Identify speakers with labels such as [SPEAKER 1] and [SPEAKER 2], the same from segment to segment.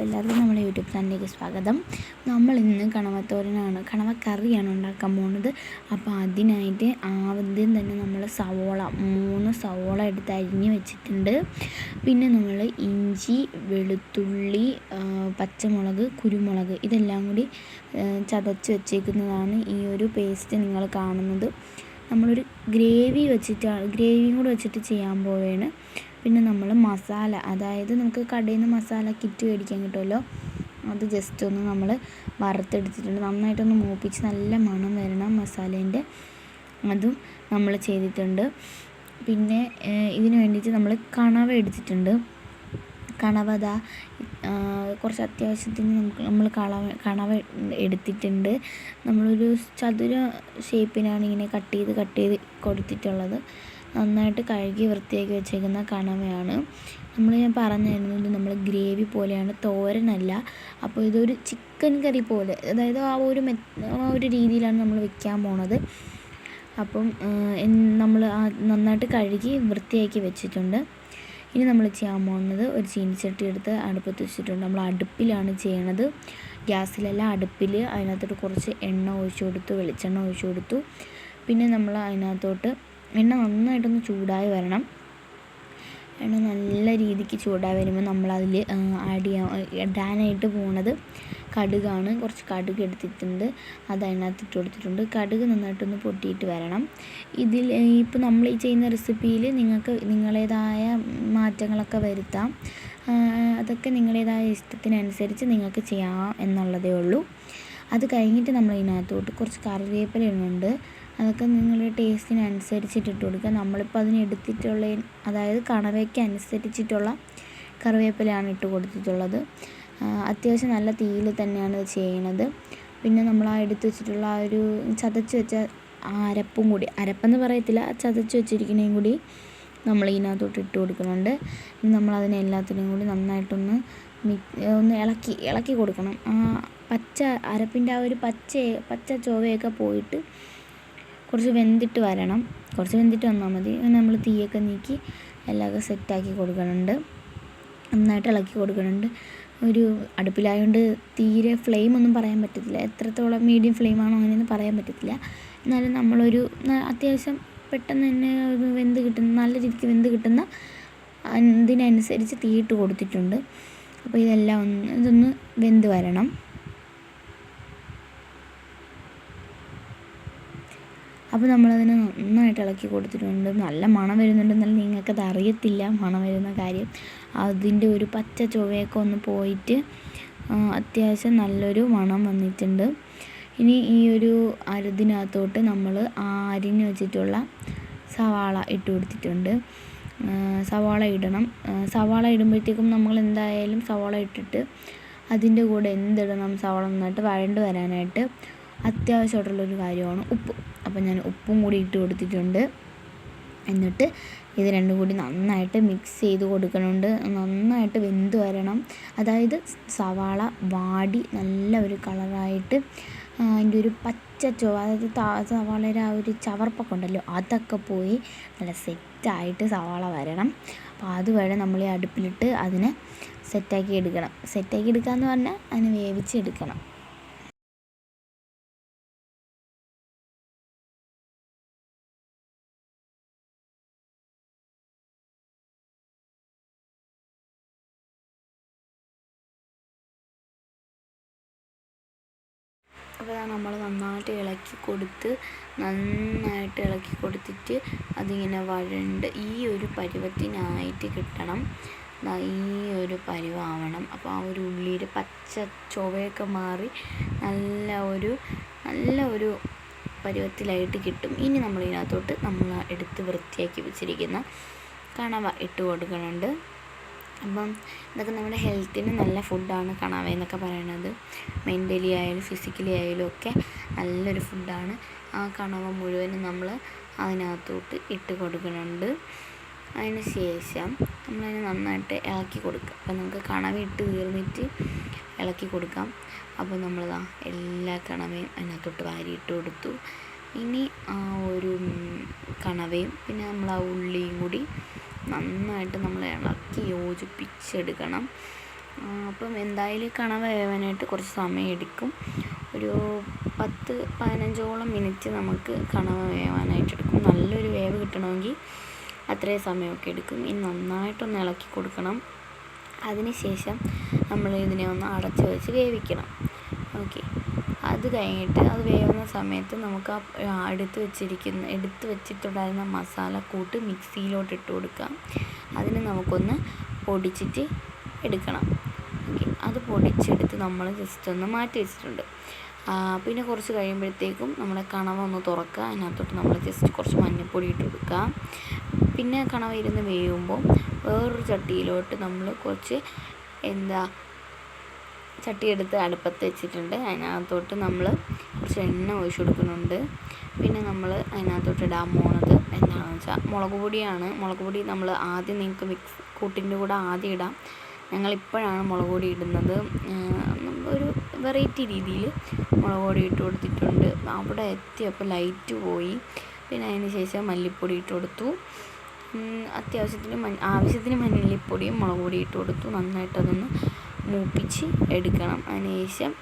[SPEAKER 1] അപ്പോൾ എല്ലാവർക്കും നമ്മുടെ യൂട്യൂബ് ചാനലിലേക്ക് സ്വാഗതം. നമ്മൾ ഇന്ന് കണവത്തോരനാണ്. കണവക്കറിയാണ് ഉണ്ടാക്കാൻ പോകുന്നത്. അപ്പോൾ അതിനായിട്ട് ആദ്യം തന്നെ നമ്മൾ സവോള മൂന്ന് സവോള എടുത്ത് അരിഞ്ഞ് വെച്ചിട്ടുണ്ട്. പിന്നെ നമ്മൾ ഇഞ്ചി വെളുത്തുള്ളി പച്ചമുളക് കുരുമുളക് ഇതെല്ലാം കൂടി ചതച്ച് വെച്ചേക്കുന്നതാണ് ഈ ഒരു പേസ്റ്റ് നിങ്ങൾ കാണുന്നത്. നമ്മളൊരു ഗ്രേവി വെച്ചിട്ടാണ് ഗ്രേവിയും കൂടെ വെച്ചിട്ട് ചെയ്യാൻ പോവുകയാണ്. പിന്നെ നമ്മൾ മസാല അതായത് നമുക്ക് കടയിൽ നിന്ന് മസാല കിറ്റ് മേടിക്കാൻ കിട്ടുമല്ലോ അത് ജസ്റ്റ് ഒന്ന് നമ്മൾ വറുത്തെടുത്തിട്ടുണ്ട്. നന്നായിട്ടൊന്ന് മൂപ്പിച്ച് നല്ല മണം വരണം മസാലേന്റെ. അതും നമ്മൾ ചെയ്തിട്ടുണ്ട്. പിന്നെ ഇതിനു വേണ്ടിയിട്ട് നമ്മൾ കണവ എടുത്തിട്ടുണ്ട്. കണവ അതാ കുറച്ച് അത്യാവശ്യത്തിന് നമുക്ക് നമ്മൾ കളവ കണവ എടുത്തിട്ടുണ്ട്. നമ്മളൊരു ചതുര ഷേപ്പിനാണ് ഇങ്ങനെ കട്ട് ചെയ്ത് കട്ട് ചെയ്ത് കൊടുത്തിട്ടുള്ളത്. നന്നായിട്ട് കഴുകി വൃത്തിയാക്കി വെച്ചേക്കുന്ന കണവയാണ്. നമ്മൾ ഞാൻ പറഞ്ഞിരുന്നത് നമ്മൾ ഗ്രേവി പോലെയാണ് തോരനല്ല. അപ്പോൾ ഇതൊരു ചിക്കൻ കറി പോലെ അതായത് ആ ഒരു മെ ആ ഒരു രീതിയിലാണ് നമ്മൾ വെക്കാൻ പോണത്. അപ്പം നമ്മൾ നന്നായിട്ട് കഴുകി വൃത്തിയാക്കി വെച്ചിട്ടുണ്ട്. ഇനി നമ്മൾ ചെയ്യാൻ പോകുന്നത് ഒരു ചീനിച്ചട്ടി എടുത്ത് അടുപ്പത്ത് വെച്ചിട്ടുണ്ട്. നമ്മൾ അടുപ്പിലാണ് ചെയ്യണത്. ഗ്യാസിലല്ല അടുപ്പിൽ അതിനകത്തോട്ട് കുറച്ച് എണ്ണ ഒഴിച്ചു കൊടുത്തു വെളിച്ചെണ്ണ ഒഴിച്ചു കൊടുത്തു. പിന്നെ നമ്മൾ അതിനകത്തോട്ട് എണ്ണ നന്നായിട്ടൊന്ന് ചൂടായി വരണം. എണ്ണ നല്ല രീതിക്ക് ചൂടായി വരുമ്പോൾ നമ്മളതിൽ ആഡ് ചെയ്യാൻ ഇടാനായിട്ട് പോണത് കടുകാണ്. കുറച്ച് കടുക് എടുത്തിട്ടുണ്ട്. അത് അതിനകത്ത് ഇട്ട് കൊടുത്തിട്ടുണ്ട്. കടുക് നന്നായിട്ടൊന്ന് പൊട്ടിയിട്ട് വരണം. ഇതിൽ ഇപ്പോൾ നമ്മൾ ഈ ചെയ്യുന്ന റെസിപ്പിയിൽ നിങ്ങൾക്ക് നിങ്ങളുടേതായ മാറ്റങ്ങളൊക്കെ വരുത്താം. അതൊക്കെ നിങ്ങളുടേതായ ഇഷ്ടത്തിനനുസരിച്ച് നിങ്ങൾക്ക് ചെയ്യാം എന്നുള്ളതേ ഉള്ളൂ. അത് കഴിഞ്ഞിട്ട് നമ്മൾ ഇതിനകത്തോട്ട് കുറച്ച് കറിവേപ്പില ഇടുന്നുണ്ട്. അതൊക്കെ നിങ്ങളുടെ ടേസ്റ്റിനനുസരിച്ചിട്ട് ഇട്ട് കൊടുക്കുക. നമ്മളിപ്പോൾ അതിന് എടുത്തിട്ടുള്ള അതായത് കണവയ്ക്ക് അനുസരിച്ചിട്ടുള്ള കറിവേപ്പിലയാണ് ഇട്ട് കൊടുത്തിട്ടുള്ളത്. അത്യാവശ്യം നല്ല തീയിൽ തന്നെയാണ് ഇത് ചെയ്യണത്. പിന്നെ നമ്മൾ ആ എടുത്ത് വെച്ചിട്ടുള്ള ആ ഒരു ചതച്ച് വെച്ച അരപ്പും കൂടി അരപ്പെന്ന് പറയത്തില്ല ചതച്ച് വെച്ചിരിക്കുന്നതും കൂടി നമ്മൾ ഇതിനകത്തോട്ട് ഇട്ട് കൊടുക്കുന്നുണ്ട്. നമ്മൾ അതിനെ കൂടി നന്നായിട്ടൊന്ന് ഒന്ന് ഇളക്കി ഇളക്കി കൊടുക്കണം. ആ പച്ച അരപ്പിന്റെ ആ ഒരു പച്ച പച്ച ചൊവയൊക്കെ പോയിട്ട് കുറച്ച് വെന്തിട്ട് വരണം. കുറച്ച് വെന്തിട്ട് വന്നാൽ മതി. അങ്ങനെ നമ്മൾ തീയൊക്കെ നീക്കി എല്ലാമൊക്കെ സെറ്റാക്കി കൊടുക്കുന്നുണ്ട് നന്നായിട്ട് ഇളക്കി കൊടുക്കുന്നുണ്ട് ഒരു അടുപ്പിലായതുകൊണ്ട് തീരെ ഫ്ലെയിം ഒന്നും പറയാൻ പറ്റത്തില്ല. എത്രത്തോളം മീഡിയം ഫ്ലെയിമാണോ അങ്ങനെയൊന്നും പറയാൻ പറ്റത്തില്ല. എന്നാലും നമ്മളൊരു അത്യാവശ്യം പെട്ടെന്ന് തന്നെ വെന്ത് കിട്ടുന്ന നല്ല രീതിക്ക് വെന്ത് കിട്ടുന്ന ഇതിനനുസരിച്ച് തീയിട്ട് കൊടുത്തിട്ടുണ്ട്. അപ്പോൾ ഇതെല്ലാം ഒന്ന് ഇതൊന്ന് വെന്ത് വരണം. അപ്പോൾ നമ്മളതിനെ നന്നായിട്ട് ഇളക്കി കൊടുത്തിട്ടുണ്ട്. നല്ല മണം വരുന്നുണ്ട്. എന്നാലും നിങ്ങൾക്കത് അറിയത്തില്ല മണം വരുന്ന കാര്യം. അതിന്റെ ഒരു പച്ച ചൊവയൊക്കെ ഒന്ന് പോയിട്ട് അത്യാവശ്യം നല്ലൊരു മണം വന്നിട്ടുണ്ട്. ഇനി ഈ ഒരു അരുതിനകത്തോട്ട് നമ്മൾ ആരിഞ്ഞ് വെച്ചിട്ടുള്ള സവാള ഇട്ട് കൊടുത്തിട്ടുണ്ട്. സവാള ഇടണം. സവാള ഇടുമ്പോഴത്തേക്കും നമ്മൾ എന്തായാലും സവാള ഇട്ടിട്ട് അതിന്റെ കൂടെ എന്തിടണം സവാള നന്നായിട്ട് വഴണ്ട് വരാനായിട്ട്. അത്യാവശ്യമായിട്ടുള്ളൊരു കാര്യമാണ് ഉപ്പ്. അപ്പം ഞാൻ ഉപ്പും കൂടി ഇട്ട് കൊടുത്തിട്ടുണ്ട്. എന്നിട്ട് ഇത് രണ്ടും കൂടി നന്നായിട്ട് മിക്സ് ചെയ്ത് കൊടുക്കണുണ്ട്. നന്നായിട്ട് വെന്ത് വരണം. അതായത് സവാള വാടി നല്ല ഒരു കളറായിട്ട് അതിന്റെ ഒരു പച്ച ചുവ അതായത് താ- സവാളയുടെ ആ ഒരു ചവർപ്പൊക്കെ ഉണ്ടല്ലോ അതൊക്കെ പോയി നല്ല സെറ്റായിട്ട് സവാള വരണം. അപ്പോൾ അതുവരെ നമ്മൾ ഈ അടുപ്പിലിട്ട് അതിനെ സെറ്റാക്കി എടുക്കണം. സെറ്റാക്കി എടുക്കുക എന്ന് പറഞ്ഞാൽ അതിനെ വേവിച്ചെടുക്കണം അപ്പോൾ നമ്മൾ നന്നായിട്ട് ഇളക്കി കൊടുത്ത് നന്നായിട്ട് ഇളക്കി കൊടുത്തിട്ട് അതിങ്ങനെ വഴണ്ട് ഈ ഒരു പരുവത്തിനായിട്ട് കിട്ടണം. ഈ ഒരു പരുവാവണം. അപ്പോൾ ആ ഒരു ഉള്ളിയുടെ പച്ച ചുവയൊക്കെ മാറി നല്ല ഒരു നല്ല ഒരു പരുവത്തിലായിട്ട് കിട്ടും. ഇനി നമ്മൾ ഇതിനകത്തോട്ട് നമ്മൾ എടുത്ത് വൃത്തിയാക്കി വെച്ചിരിക്കുന്ന കണവ ഇട്ട് കൊടുക്കുന്നുണ്ട്. അപ്പം ഇതൊക്കെ നമ്മുടെ ഹെൽത്തിന് നല്ല ഫുഡാണ് കണാവ എന്നൊക്കെ പറയണത്. മെന്റലി ആയാലും ഫിസിക്കലി ആയാലും ഒക്കെ നല്ലൊരു ഫുഡാണ്. ആ കണവ മുഴുവനും നമ്മൾ അതിനകത്തോട്ട് ഇട്ട് കൊടുക്കുന്നുണ്ട്. അതിന് ശേഷം നമ്മളതിനെ നന്നായിട്ട് ഇളക്കി കൊടുക്കുക. അപ്പം നമുക്ക് കണവ ഇട്ട് തീർന്നിട്ട് ഇളക്കി കൊടുക്കാം. അപ്പോൾ നമ്മളിതാ എല്ലാ കണവയും അതിനകത്തോട്ട് വാരിയിട്ട് കൊടുത്തു. ഇനി ആ ഒരു കണവയും പിന്നെ നമ്മൾ ആ ഉള്ളിയും കൂടി നന്നായിട്ട് നമ്മൾ ഇളക്കി യോജിപ്പിച്ചെടുക്കണം. അപ്പം എന്തായാലും കണവ വേവാനായിട്ട് കുറച്ച് സമയം എടുക്കും ഒരു പത്ത് പതിനഞ്ചോളം മിനിറ്റ് നമുക്ക് കണവ വേവാനായിട്ട് എടുക്കും നല്ലൊരു വേവ് കിട്ടണമെങ്കിൽ അത്രയും സമയമൊക്കെ എടുക്കും. ഇനി നന്നായിട്ടൊന്ന് ഇളക്കി കൊടുക്കണം. അതിനുശേഷം നമ്മൾ ഇതിനെ ഒന്ന് അടച്ചു വെച്ച് വേവിക്കണം. ഓക്കെ. അത് കഴിഞ്ഞിട്ട് അത് വേവുന്ന സമയത്ത് നമുക്ക് ആ എടുത്ത് വെച്ചിരിക്കുന്ന എടുത്ത് വെച്ചിട്ടുണ്ടായിരുന്ന മസാലക്കൂട്ട് മിക്സിയിലോട്ട് ഇട്ട് കൊടുക്കാം അതിന് നമുക്കൊന്ന് പൊടിച്ചിട്ട് എടുക്കണം. ഓക്കെ. അത് പൊടിച്ചെടുത്ത് നമ്മൾ ജസ്റ്റ് ഒന്ന് മാറ്റി വെച്ചിട്ടുണ്ട്. പിന്നെ കുറച്ച് കഴിയുമ്പോഴത്തേക്കും നമ്മുടെ കണവ ഒന്ന് തുറക്കുക. അതിനകത്തോട്ട് നമ്മൾ ജസ്റ്റ് കുറച്ച് മഞ്ഞൾപ്പൊടി ഇട്ട് കൊടുക്കുക. പിന്നെ കണവ ഇരുന്ന് വേവുമ്പോൾ വേറൊരു ചട്ടിയിലോട്ട് നമ്മൾ കുറച്ച് എന്താ ചട്ടി എടുത്ത് അടുപ്പത്ത് വെച്ചിട്ടുണ്ട്. അതിനകത്തോട്ട് നമ്മൾ കുറച്ച് എണ്ണ ഒഴിച്ച് കൊടുക്കുന്നുണ്ട്. പിന്നെ നമ്മൾ അതിനകത്തോട്ട് ഇടാൻ പോണത് എന്താണെന്ന് വെച്ചാൽ മുളക് പൊടിയാണ്. മുളക് പൊടി നമ്മൾ ആദ്യം നിങ്ങൾക്ക് മിക്സ് കൂട്ടിന്റെ കൂടെ ആദ്യം ഇടാം. ഞങ്ങളിപ്പോഴാണ് മുളക് പൊടി ഇടുന്നത്. ഒരു വെറൈറ്റി രീതിയിൽ മുളക് പൊടി ഇട്ട് കൊടുത്തിട്ടുണ്ട്. അവിടെ എത്തിയപ്പോൾ ലൈറ്റ് പോയി. പിന്നെ അതിന് ശേഷം മല്ലിപ്പൊടി ഇട്ട് കൊടുത്തു. അത്യാവശ്യത്തിന് മഞ്ഞ ആവശ്യത്തിന് മല്ലിപ്പൊടിയും മുളക് പൊടി ഇട്ട് കൊടുത്തു. നന്നായിട്ട് അതൊന്ന് മൂപ്പിച്ച് എടുക്കണം. അതിന് ശേഷം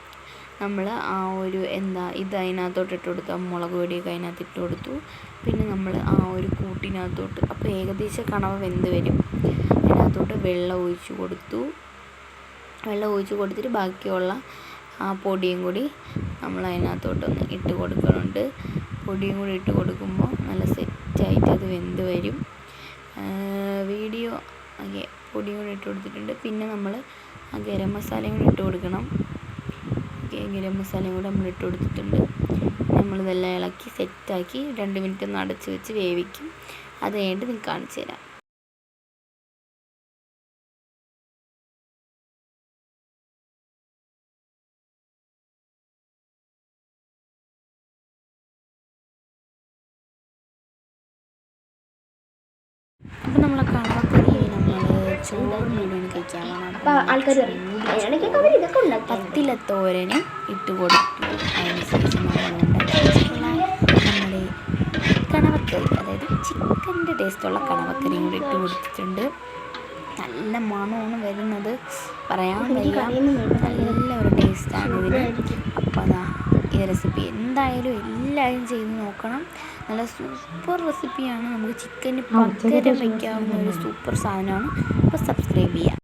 [SPEAKER 1] നമ്മൾ ആ ഒരു എന്താ ഇത് അതിനകത്തോട്ട് ഇട്ട് കൊടുത്തു. മുളക് പൊടിയൊക്കെ അതിനകത്ത് ഇട്ട് കൊടുത്തു. പിന്നെ നമ്മൾ ആ ഒരു കൂട്ടിനകത്തോട്ട് അപ്പോൾ ഏകദേശം കണവ വെന്ത് വരും. അതിനകത്തോട്ട് വെള്ളം ഒഴിച്ച് കൊടുത്തു. വെള്ളം ഒഴിച്ച് കൊടുത്തിട്ട് ബാക്കിയുള്ള ആ പൊടിയും കൂടി നമ്മൾ അതിനകത്തോട്ടൊന്ന് ഇട്ട് കൊടുക്കുന്നുണ്ട്. പൊടിയും കൂടി ഇട്ട് കൊടുക്കുമ്പോൾ നല്ല സെറ്റായിട്ട് അത് വെന്ത് വരും. വീഡിയോ പൊടിയും കൂടി ഇട്ട് കൊടുത്തിട്ടുണ്ട്. പിന്നെ നമ്മൾ ആ ഗരം മസാലയും കൂടി ഇട്ട് കൊടുക്കണം. ഓക്കെ ഗരം മസാലയും കൂടി നമ്മൾ ഇട്ട് കൊടുത്തിട്ടുണ്ട്. നമ്മളിതെല്ലാം ഇളക്കി സെറ്റാക്കി രണ്ട് മിനിറ്റ് ഒന്ന് അടച്ച് വെച്ച് വേവിക്കും. അത് കഴിഞ്ഞിട്ട് നിങ്ങൾക്ക് കാണിച്ചു തരാം. അപ്പം നമ്മളെ കണവക്കറി കഴിക്കാൻ
[SPEAKER 2] ആൾക്കാർ
[SPEAKER 1] പത്തില തോരന് ഇട്ട് കൊടുത്തു നമ്മുടെ കണവക്കറി അതായത് ചിക്കന്റെ ടേസ്റ്റുള്ള കണവക്കറിയും കൂടി ഇട്ട് കൊടുത്തിട്ടുണ്ട്. നല്ല മണമാണ് വരുന്നത്. പറയാൻ വയ്യ. നല്ല ഒരു ടേസ്റ്റാണ് ഇതിന്. അപ്പോൾ അതാ ഈ റെസിപ്പി എന്തായാലും എല്ലാവരും ചെയ്ത് നോക്കണം. നല്ല സൂപ്പർ റെസിപ്പിയാണ് നമുക്ക് ചിക്കന് പകരം വയ്ക്കാവുന്ന ഒരു സൂപ്പർ സാധനമാണ്. അപ്പോൾ സബ്സ്ക്രൈബ് ചെയ്യാം.